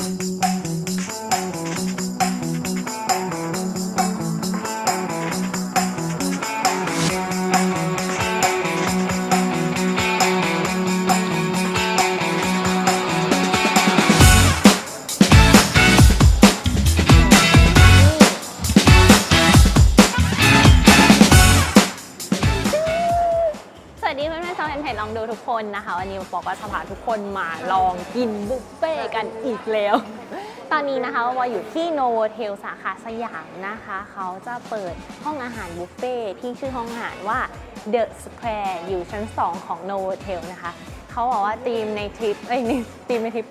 สวัสดีเพื่อนๆ ชาวแฟนเพจลองดูทุกคนนะคะ วันนี้ปอก็จะพาทุกคนมาลองกินบุฟเฟ่กันอีกแล้ว ตอนนี้นะคะวออยู่ที่โนโวเทลสาขาสยามนะคะ เขาจะเปิดห้องอาหารบุฟเฟ่ที่ชื่อห้องอาหารว่า The Square อยู่ชั้น 2 ของโนโวเทลนะคะ เขาบอกว่าธีมในทริปเอ้ยนี่ธีมในทริป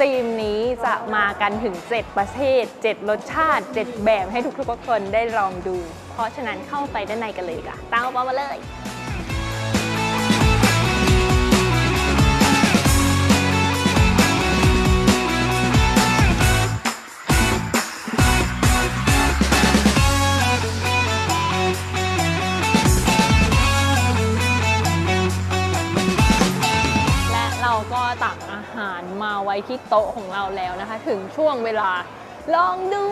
ธีมนี้จะมากันถึง 7 ประเทศ 7 รสชาติ 7 แบบให้ทุกๆคนได้ลองดู เพราะฉะนั้นเข้าไปด้านในกันเลยดีกว่าตามปอมาเลย ก็ตักอาหารมาไว้ที่โต๊ะของเราแล้วนะคะ ถึงช่วงเวลาลองดู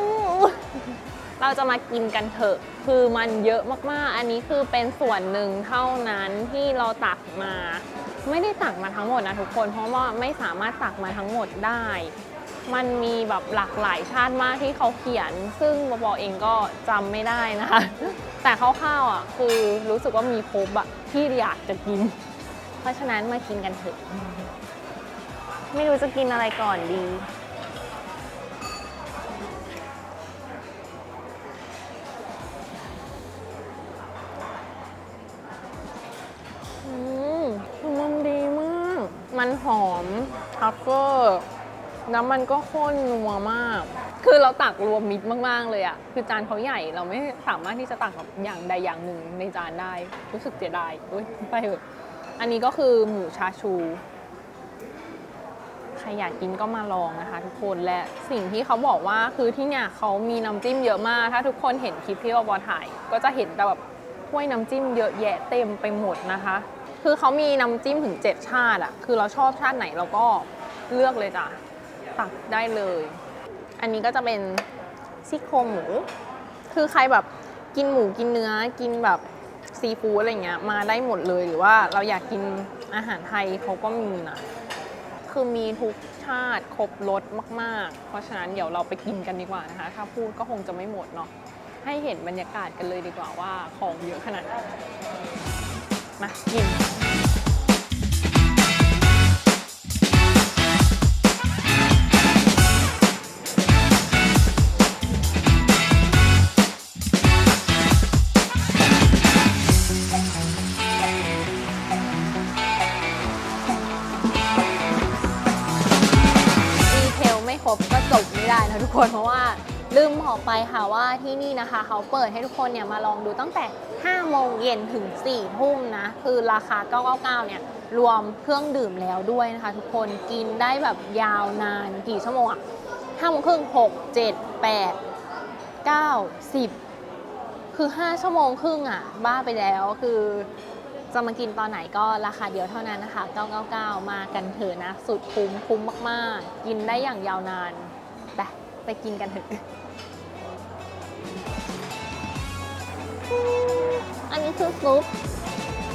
เราจะมากินกันเถอะ คือมันเยอะมากๆ อันนี้คือเป็นส่วนหนึ่งเท่านั้นที่เราตักมา ไม่ได้ตักมาทั้งหมดนะทุกคน เพราะว่าไม่สามารถตักมาทั้งหมดได้ มันมีแบบหลากหลายชาติมากที่เขาเขียน ซึ่งบอบอเองก็จำไม่ได้นะคะ แต่คร่าวๆอะคือรู้สึกว่ามีครบอะที่อยากจะกิน เพราะฉะนั้นมากินกันเถอะ ไม่รู้จะกินอะไรก่อนดี อืมมันดีมาก มันหอมทัฟเฟอร์แล้วมันก็ข้นนัวมาก คือเราตักรวมมิตรมาก ๆ เลยอะคือจานเขาใหญ่เราไม่สามารถที่จะตักแบบอย่างใดอย่างหนึ่งในจานได้ รู้สึกเสียดายอุ้ยไปเถอะอันนี้ก็คือหมูชาชูใค รอยากกินก็มาลองนะคะทุกคนและสิ่งที่เขาบอกว่าคือที่เนี่ยเขามีน้ำจิ้มเยอะมาก ถ้าทุกคนเห็นคลิปที่เราบอถ่าย ก็จะเห็นแต่แบบถ้วยน้ำจิ้มเยอะแยะเต็มไปหมดนะคะ คือเขามีน้ำจิ้มถึง 7 ชาติอะคือเราชอบชาติไหนเราก็เลือกเลยจ้ะตักได้เลย อันนี้ก็จะเป็นซี่โครงหมู คือใครแบบกินหมูกินเนื้อกินแบบซีฟู้ดอะไรเงี้ยมาได้หมดเลยหรือว่าเราอยากกินอาหารไทยเขาก็มีนะ คือมีทุกชาติครบรสมากๆ เพราะฉะนั้นเดี๋ยวเราไปกินกันดีกว่านะคะ ถ้าพูดก็คงจะไม่หมดเนาะให้เห็นบรรยากาศกันเลยดีกว่าว่าของเยอะขนาดไหนมากิน ไม่ะทุกคนเพราะว่าลืมบอกไปค่ะว่าที่นี่นะคะ เขาเปิดให้ทุกคนเนี่ยมาลองดูตั้งแต่ 5 โมงเย็นถึง 4 ทุ่มนะ คือราคา 999 เนี่ย รวมเครื่องดื่มแล้วด้วยนะคะ ทุกคนกินได้แบบยาวนานกี่ชั่วโมงอะ5โมงครึ่ง6 7 8 9 10คือ 5 ชั่วโมงครึ่งอะบ้าไปแล้วคือจะมากินตอนไหนก็ราคาเดียวเท่านั้นนะคะ 999 มากันเถอะนะ สุดคุ้มคุ้มมาก ๆ กินได้อย่างยาวนานไป ไปกินกันเถอะ อันนี้คือซุป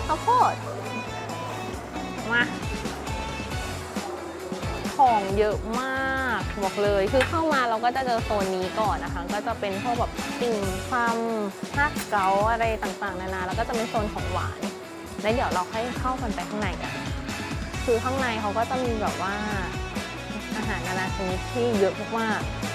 ข้าวโพด มา ของเยอะมากบอกเลย คือเข้ามาเราก็จะเจอโซนนี้ก่อนนะคะ ก็จะเป็นพวกแบบติ่มซำฮักเกาอะไรต่างๆ นานา แล้วก็จะเป็นโซนของหวาน แล้วเดี๋ยวเราค่อยเข้ากันไปข้างในกัน คือข้างในเขาก็จะมีแบบว่าอาหารนานาชนิดที่เยอะมากๆ